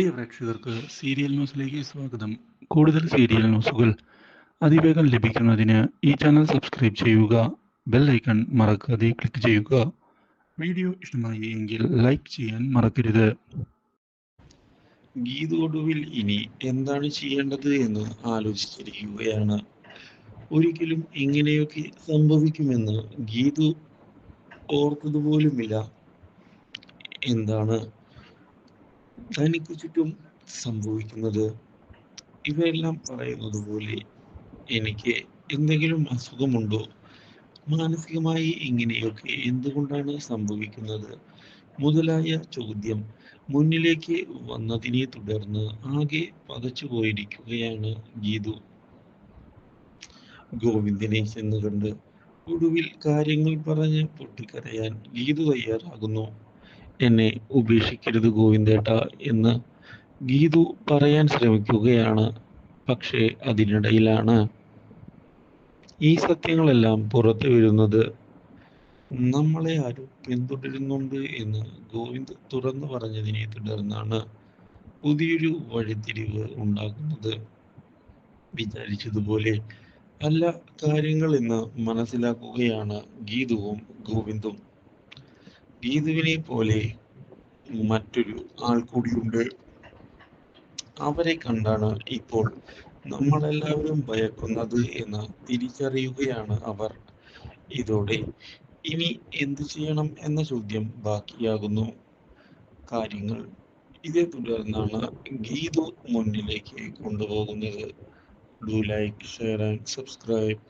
പ്രിയ പ്രേക്ഷകർക്ക് സീരിയൽ ന്യൂസിലേക്ക് സ്വാഗതം. കൂടുതൽ സീരിയൽ ന്യൂസുകൾ അതിവേഗം ലഭിക്കുന്നതിന് ഈ ചാനൽ സബ്സ്ക്രൈബ് ചെയ്യുക ബെൽ ഐക്കൺ മറക്കാതെ ക്ലിക്ക് ചെയ്യുക. വീഡിയോ ഇഷ്ടമായി എങ്കിൽ ലൈക്ക് ചെയ്യാൻ മറക്കരുത്. ഗീതോടുവിൽ ഇനി എന്താണ് ചെയ്യേണ്ടത് എന്ന് ആലോചിച്ചിരിക്കുകയാണ്. ഒരിക്കലും ഇങ്ങനെയൊക്കെ സംഭവിക്കുമെന്ന് ഗീതു ഓർത്തതുപോലുമില്ല. എന്താണ് തനിക്ക് ചുറ്റും സംഭവിക്കുന്നത് ഇവയെല്ലാം പറയുന്നത് പോലെ എനിക്ക് എന്തെങ്കിലും അസുഖമുണ്ടോ? മാനസികമായി ഇങ്ങനെയൊക്കെ എന്തുകൊണ്ടാണ് സംഭവിക്കുന്നത്? മുതലായ ചോദ്യം മുന്നിലേക്ക് വന്നതിനെ തുടർന്ന് ആകെ പതച്ചു പോയിരിക്കുകയാണ് ഗീതു. ഗോവിന്ദനെ ചെന്ന് കണ്ട് ഒടുവിൽ കാര്യങ്ങൾ പറഞ്ഞ് പൊട്ടിക്കരയാൻ ഗീതു തയ്യാറാകുന്നു. എന്നെ ഉപേക്ഷിക്കരുത് ഗോവിന്ദേട്ട എന്ന് ഗീതു പറയാൻ ശ്രമിക്കുകയാണ്. പക്ഷേ അതിനിടയിലാണ് ഈ സത്യങ്ങളെല്ലാം പുറത്തു വരുന്നത്. നമ്മളെ ആരും പിന്തുടരുന്നുണ്ട് എന്ന് ഗോവിന്ദ് തുറന്നു പറഞ്ഞതിനെ തുടർന്നാണ് പുതിയൊരു വഴിത്തിരിവ് ഉണ്ടാകുന്നത്. വിചാരിച്ചതുപോലെ അല്ല കാര്യങ്ങൾ എന്ന് മനസ്സിലാക്കുകയാണ് ഗീതുവും ഗോവിന്ദും. ഗീതുവിനെ പോലെ മറ്റൊരു ആൾ കൂടിയുണ്ട്. അവരെ കണ്ടാണ് ഇപ്പോൾ നമ്മളെല്ലാവരും ഭയക്കുന്നത് എന്ന് തിരിച്ചറിയുകയാണ് അവർ. ഇതോടെ ഇനി എന്തു ചെയ്യണം എന്ന ചോദ്യം ബാക്കിയാകുന്നു. കാര്യങ്ങൾ ഇതേ തുടർന്നാണ് ഗീതു മുന്നിലേക്ക് കൊണ്ടുപോകുന്നത്. Do like share and subscribe